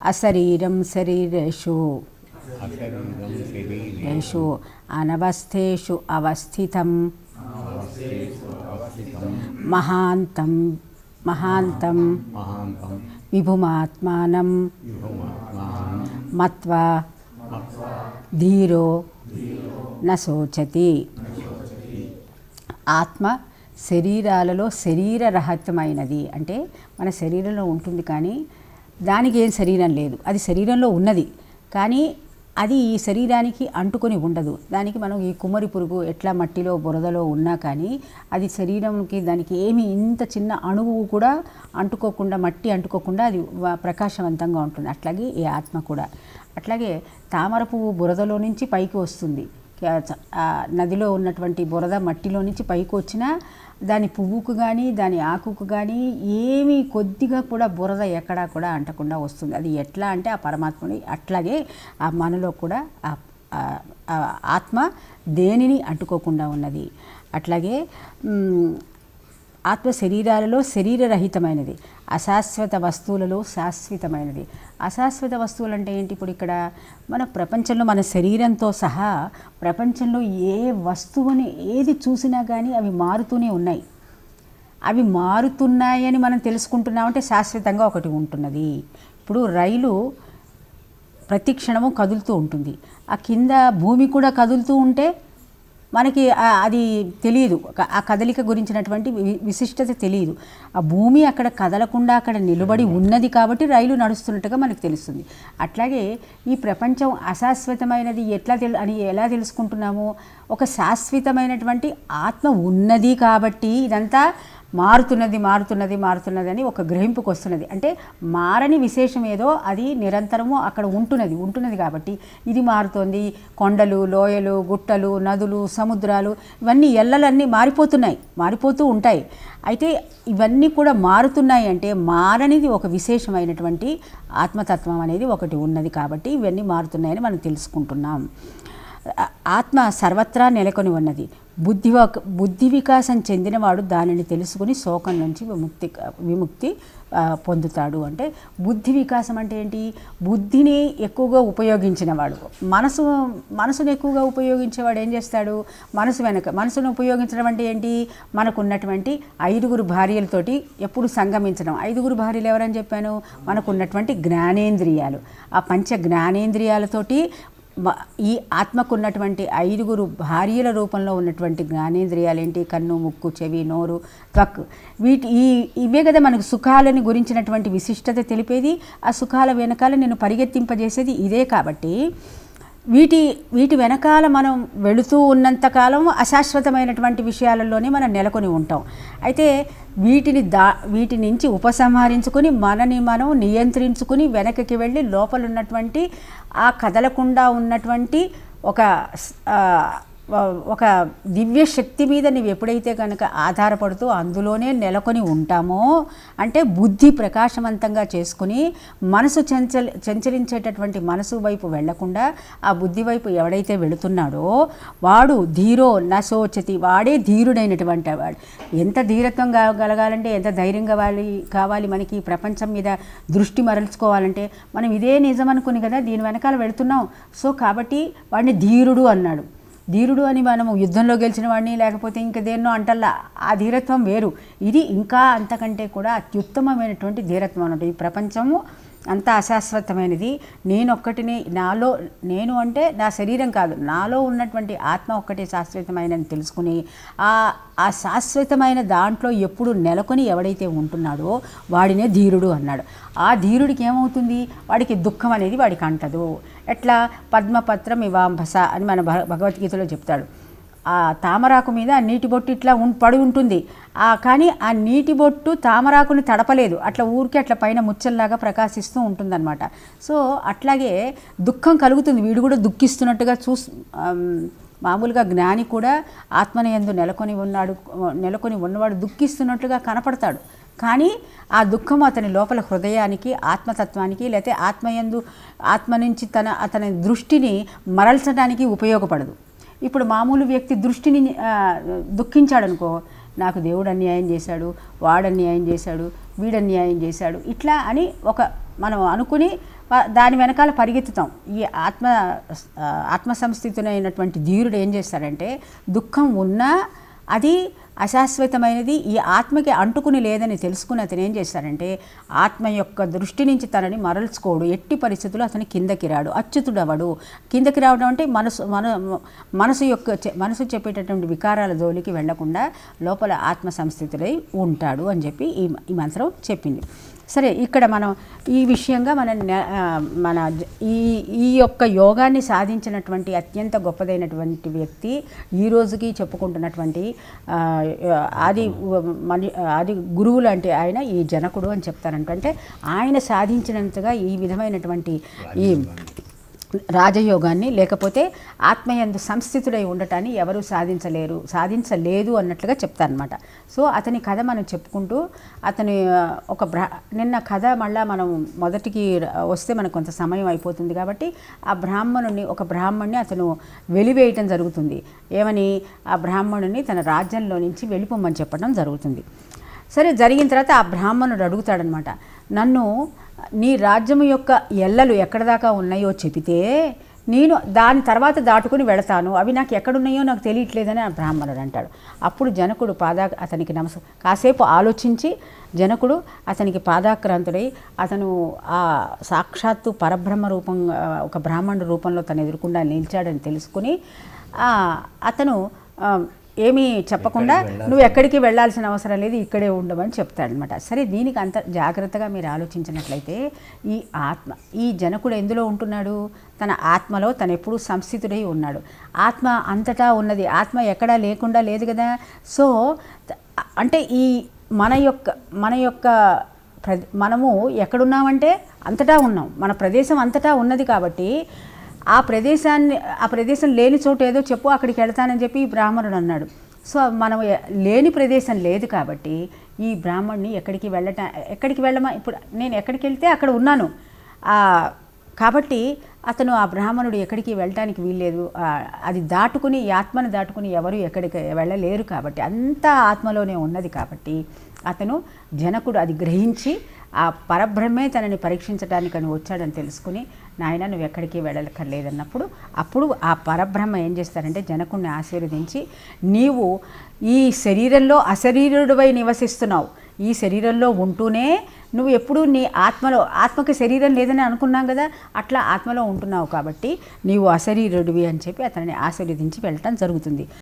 అశరీరం శరీరేషు. ఏషు అనవస్థేషు అవస్థితం. మహాంతం. మహాంతం. విభుమాత్మానం. మత్వా. ధీరో. న ఆత్మ శరీరాలలో శరీరరహితమైనది అంటే మన శరీరంలో ఉంటుంది కానీ దానికి ఏం శరీరం లేదు. అది శరీరంలో ఉన్నది. కానీ అది ఈ శరీరానికి అంటుకొని ఉండదు. దానికి మనం ఈ కుమ్మరి పురుగు ఎట్లా మట్టిలో బురదలో ఉన్నా కానీ అది శరీరంకి దానికి ఏమి ఇంత చిన్న అణువు కూడా అంటుకోకుండా మట్టి అంటుకోకుండా అది ప్రకాశవంతంగా ఉంటుంది. అట్లాగే ఈ ఆత్మ కూడా. అట్లాగే తామర పువ్వు బురదలో నుంచి పైకి వస్తుంది. నదిలో ఉన్నటువంటి బురద మట్టిలో నుంచి పైకి వచ్చిన దాని పువ్వుకు కానీ దాని ఆకుకు కానీ ఏమీ కొద్దిగా కూడా బురద ఎక్కడా కూడా అంటకుండా వస్తుంది. అది ఎట్లా అంటే ఆ పరమాత్మని అట్లాగే ఆ మనలో కూడా ఆ ఆత్మ దేనిని అంటుకోకుండా ఉన్నది. అట్లాగే ఆత్మ శరీరాలలో శరీరరహితమైనది. అశాశ్వత వస్తువులలో శాశ్వతమైనది. అశాశ్వత వస్తువులు అంటే ఏంటి? ఇప్పుడు ఇక్కడ మన ప్రపంచంలో మన శరీరంతో సహా ప్రపంచంలో ఏ వస్తువుని ఏది చూసినా కానీ అవి మారుతూనే ఉన్నాయి. అవి మారుతున్నాయని మనం తెలుసుకుంటున్నామంటే శాశ్వతంగా ఒకటి ఉంటున్నది. ఇప్పుడు రైలు ప్రతి క్షణము కదులుతూ ఉంటుంది. ఆ కింద భూమి కూడా కదులుతూ ఉంటే మనకి అది తెలియదు ఆ కదలిక గురించినటువంటి విశిష్టత తెలియదు ఆ భూమి అక్కడ కదలకుండా అక్కడ నిలబడి ఉన్నది కాబట్టి రైలు నడుస్తున్నట్టుగా మనకు తెలుస్తుంది. అట్లాగే ఈ ప్రపంచం అశాశ్వతమైనది ఎట్లా తెలు అని ఎలా తెలుసుకుంటున్నాము? ఒక శాశ్వతమైనటువంటి ఆత్మ ఉన్నది కాబట్టి ఇదంతా మారుతున్నది మారుతున్నది మారుతున్నది అని ఒక గ్రహింపుకు వస్తున్నది. అంటే మారని విశేషం ఏదో అది నిరంతరము అక్కడ ఉంటున్నది ఉంటున్నది కాబట్టి ఇది మారుతోంది. కొండలు లోయలు గుట్టలు నదులు సముద్రాలు ఇవన్నీ ఎల్లలన్నీ మారిపోతున్నాయి మారిపోతూ ఉంటాయి. అయితే ఇవన్నీ కూడా మారుతున్నాయి అంటే మారనిది ఒక విశేషమైనటువంటి ఆత్మతత్వం అనేది ఒకటి ఉన్నది కాబట్టి ఇవన్నీ మారుతున్నాయని మనం తెలుసుకుంటున్నాం. ఆత్మ సర్వత్రా నెలకొని ఉన్నది. బుద్ధి బుద్ధి వికాసం చెందినవాడు దానిని తెలుసుకుని శోకం నుంచి విముక్తి విముక్తి పొందుతాడు. అంటే బుద్ధి వికాసం అంటే ఏంటి? బుద్ధిని ఎక్కువగా ఉపయోగించినవాడు. మనసు మనసును ఎక్కువగా ఉపయోగించేవాడు ఏం చేస్తాడు? మనసు వెనక మనసును ఉపయోగించడం అంటే ఏంటి? మనకు ఉన్నటువంటి ఐదుగురు భార్యలతోటి ఎప్పుడు సంగమించడం. ఐదుగురు భార్యలు ఎవరని చెప్పాను? మనకు ఉన్నటువంటి జ్ఞానేంద్రియాలు. ఆ పంచ జ్ఞానేంద్రియాలతోటి ఈ ఆత్మకు ఉన్నటువంటి ఐదుగురు భార్యల రూపంలో ఉన్నటువంటి జ్ఞానేంద్రియాలు ఏంటి? కన్ను ముక్కు చెవి నోరు త్వక్. వీటి ఈ ఇవే కదా మనకు సుఖాలని గురించినటువంటి విశిష్టత తెలిపేది. ఆ సుఖాల వెనకాల నేను పరిగెత్తింపజేసేది ఇదే కాబట్టి వీటి వీటి వెనకాల మనం వెళుతూ ఉన్నంతకాలం అశాశ్వతమైనటువంటి విషయాలలోనే మనం నెలకొని ఉంటాం. అయితే వీటిని దా వీటి నుంచి ఉపసంహరించుకొని మనని మనం నియంత్రించుకుని వెనక్కి వెళ్ళి లోపల ఉన్నటువంటి ఆ కదలకుండా ఉన్నటువంటి ఒక ఒక దివ్య శక్తి మీద నువ్వు ఎప్పుడైతే కనుక ఆధారపడుతూ అందులోనే నెలకొని ఉంటామో అంటే బుద్ధి ప్రకాశవంతంగా చేసుకుని మనసు చంచల్ చంచలించేటటువంటి మనసు వైపు వెళ్ళకుండా ఆ బుద్ధి వైపు ఎవడైతే వెళుతున్నాడో వాడు ధీరో నశోచతి వాడే ధీరుడైనటువంటి వాడు. ఎంత ధీరత్వం కలగాలంటే ఎంత ధైర్యం కావాలి కావాలి మనకి ఈ ప్రపంచం మీద దృష్టి మరల్చుకోవాలంటే మనం ఇదే నిజం అనుకుని కదా దీని వెనకాల వెళుతున్నాం. సో కాబట్టి వాడిని ధీరుడు అన్నాడు. ధీరుడు అని మనము యుద్ధంలో గెలిచిన వాడిని లేకపోతే ఇంక దేన్నో అంటల్లా. ఆ ధీరత్వం వేరు. ఇది ఇంకా అంతకంటే కూడా అత్యుత్తమమైనటువంటి ధీరత్వం అన్నట్టు ఈ ప్రపంచము అంత అశాశ్వతమైనది. నేను ఒక్కటిని నాలో నేను అంటే నా శరీరం కాదు. నాలో ఉన్నటువంటి ఆత్మ ఒక్కటే శాశ్వతమైనది తెలుసుకుని ఆ ఆ శాశ్వతమైన దాంట్లో ఎప్పుడు నెలకొని ఎవడైతే ఉంటున్నాడో వాడినే ధీరుడు అన్నాడు. ఆ ధీరుడికి ఏమవుతుంది? వాడికి దుఃఖం అనేది వాడికి అంటదు. ఎట్లా? పద్మపత్రం ఇవాంభస అని మన భ- భగవద్గీతలో చెప్తాడు. ఆ తామరాకు మీద నీటి బొట్టు ఇట్లా ఉం పడి ఉంటుంది. ఆ కానీ ఆ నీటి బొట్టు తామరాకుని తడపలేదు. అట్లా ఊరికే అట్లా పైన ముచ్చల్లాగా ప్రకాశిస్తూ ఉంటుందన్నమాట. సో అట్లాగే దుఃఖం కలుగుతుంది. వీడు కూడా దుఃఖిస్తున్నట్టుగా చూస్ మామూలుగా జ్ఞాని కూడా ఆత్మనయందు నెలకొని ఉన్నాడు నెలకొని ఉన్నవాడు దుఃఖిస్తున్నట్లుగా కనపడతాడు. కానీ ఆ దుఃఖం అతని లోపల హృదయానికి ఆత్మతత్వానికి లేకపోతే ఆత్మయందు ఆత్మ నుంచి తన అతని దృష్టిని మరల్చడానికి ఉపయోగపడదు. ఇప్పుడు మామూలు వ్యక్తి దృష్టిని దుఃఖించాడనుకో నాకు దేవుడు అన్యాయం చేశాడు వాడు అన్యాయం చేశాడు వీడు అన్యాయం చేశాడు ఇట్లా అని ఒక మనం అనుకుని దాని వెనకాల పరిగెత్తుతాం. ఈ ఆత్మ ఆత్మ సంస్థితునైనటువంటి ధీరుడు ఏం చేస్తాడంటే దుఃఖం ఉన్నా అది అశాశ్వతమైనది ఈ ఆత్మకి అంటుకుని లేదని తెలుసుకుని అతను ఏం చేస్తాడంటే ఆత్మ యొక్క దృష్టి నుంచి తనని మరల్చుకోడు. ఎట్టి పరిస్థితుల్లో అతను కిందకి రాడు. అచ్యుతుడవడు. కిందకి రావడం అంటే మనసు మన మనసు యొక్క చె- మనసు చెప్పేటటువంటి వికారాల జోలికి వెళ్ళకుండా లోపల ఆత్మ సంస్థితులై ఉంటాడు అని చెప్పి ఈ ఈ మంత్రం చెప్పింది. సరే ఇక్కడ మనం ఈ విషయంగా మన మన ఈ ఈ యొక్క యోగాన్ని సాధించినటువంటి అత్యంత గొప్పదైనటువంటి వ్యక్తి ఈ రోజుకి చెప్పుకుంటున్నటువంటి ఆది మని ఆది గురువు లాంటి ఆయన ఈ జనకుడు అని చెప్తారంట ఆయన సాధించినంతగా ఈ విధమైనటువంటి ఈ రాజయోగాన్ని లేకపోతే ఆత్మయందు సంస్థితుడై ఉండటాన్ని ఎవరు సాధించలేరు సాధించలేదు అన్నట్లుగా చెప్తారనమాట సో అతని కథ మనం చెప్పుకుంటూ అతని ఒక బ్ర నిన్న కథ మళ్ళా మనం మొదటికి వస్తే మనకు కొంత సమయం అయిపోతుంది కాబట్టి ఆ బ్రాహ్మణుని ఒక బ్రాహ్మణ్ణి అతను వెలివేయటం జరుగుతుంది. ఏమని? ఆ బ్రాహ్మణుని తన రాజ్యంలో నుంచి వెళ్ళిపోమని చెప్పడం జరుగుతుంది. సరే జరిగిన తర్వాత ఆ బ్రాహ్మణుడు అడుగుతాడనమాట నన్ను నీ రాజ్యం యొక్క ఎల్లలు ఎక్కడ దాకా ఉన్నాయో చెబితే నేను దాని తర్వాత దాటుకుని వెళతాను. అవి నాకు ఎక్కడున్నాయో నాకు తెలియట్లేదని ఆ బ్రాహ్మణుడు అంటాడు. అప్పుడు జనకుడు పాదా అతనికి నమస్ కాసేపు ఆలోచించి జనకుడు అతనికి పాదాక్రాంతుడై అతను ఆ సాక్షాత్తు పరబ్రహ్మ రూపం ఒక బ్రాహ్మణుడు రూపంలో తను ఎదుర్కొండా నిలిచాడని తెలుసుకుని అతను ఏమీ చెప్పకుండా నువ్వు ఎక్కడికి వెళ్ళాల్సిన అవసరం లేదు ఇక్కడే ఉండమని చెప్తాడనమాట సరే దీనికి అంత జాగ్రత్తగా మీరు ఆలోచించినట్లయితే ఈ ఆత్మ ఈ జనకుడు ఎందులో ఉంటున్నాడు? తన ఆత్మలో తను ఎప్పుడూ సంస్థితుడై ఉన్నాడు. ఆత్మ అంతటా ఉన్నది. ఆత్మ ఎక్కడా లేకుండా లేదు కదా? సో అంటే ఈ మన యొక్క మన యొక్క ప్ర మనము ఎక్కడున్నామంటే అంతటా ఉన్నాం. మన ప్రదేశం అంతటా ఉన్నది కాబట్టి ఆ ప్రదేశాన్ని ఆ ప్రదేశం లేని చోటు ఏదో చెప్పు అక్కడికి వెళ్తానని చెప్పి ఈ బ్రాహ్మణుడు అన్నాడు. సో మనం లేని ప్రదేశం లేదు కాబట్టి ఈ బ్రాహ్మణ్ణి ఎక్కడికి వెళ్ళట ఎక్కడికి వెళ్ళమా? ఇప్పుడు నేను ఎక్కడికి వెళ్తే అక్కడ ఉన్నాను. కాబట్టి అతను ఆ బ్రాహ్మణుడు ఎక్కడికి వెళ్ళటానికి వీల్లేదు. అది దాటుకుని ఈ ఆత్మను దాటుకుని ఎవరు ఎక్కడికి వెళ్ళలేరు కాబట్టి అంతా ఆత్మలోనే ఉన్నది కాబట్టి అతను జనకుడు అది గ్రహించి ఆ పరబ్రహ్మే తనని పరీక్షించడానికని వచ్చాడని తెలుసుకుని నాయన నువ్వు ఎక్కడికి వెళ్ళక్కర్లేదన్నప్పుడు అప్పుడు ఆ పరబ్రహ్మ ఏం చేస్తారంటే జనకుణ్ణి ఆశీర్వదించి నీవు ఈ శరీరంలో అశరీరుడివై నివసిస్తున్నావు. ఈ శరీరంలో ఉంటూనే నువ్వు ఎప్పుడూ నీ ఆత్మలో ఆత్మకి శరీరం లేదని అనుకున్నాం కదా అట్లా ఆత్మలో ఉంటున్నావు కాబట్టి నీవు అశరీరుడివి అని చెప్పి అతనిని ఆశీర్వదించి వెళ్ళటం జరుగుతుంది.